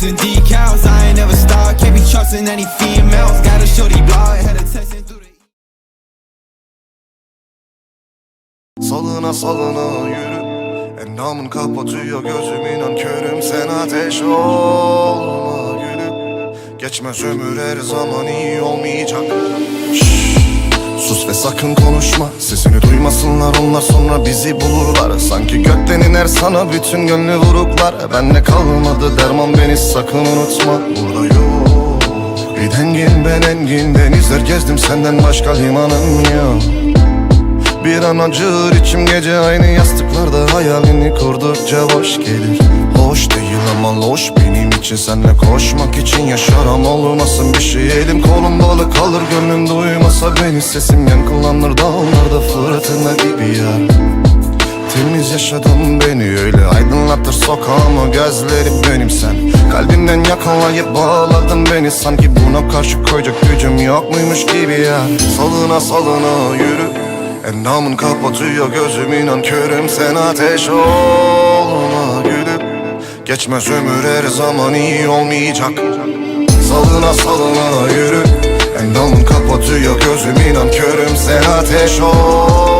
missing decals. I ain't never start, can't be trusting any females. Got a shorty blog, had her texting through the. Salına salına yürü Endamın kapatıyor gözüm inan körüm Sen ateş olma gülüm Geçmez ömür her zaman iyi olmayacak ve sakın konuşma Sesini duymasınlar. Onlar sonra bizi bulurlar. Sanki gökten iner sana bütün gönlü vuruklar Bende kalmadı derman beni sakın unutma. Burada yok. Bir dengin ben engin denizler gezdim senden başka limanım yok bir an acır içim gece aynı yastıklarda Hayalini kurdukça boş gelir. Hoş değil ama loş. Benim için Senle koşmak için yaşaram. Olmasın bir şey. Elim kolum bağlı kalır. Gönlüm duymasa beni Sesim yankılanır. Dağlarda fırtına gibi ya Temiz yaşadım beni öyle aydınlatır sokağımı. Gözlerim benim sen. Kalbimden yakalayıp bağladın beni. Sanki buna karşı koyacak gücüm yok muymuş gibi ya Salına salına yürü Endamın kapatıyor gözüm inan körüm sen ateş olma gülüm Geçmez ömür her zaman iyi olmayacak. Salına salına yürü. Endamın kapatıyor gözüm inan körüm sen ateş ol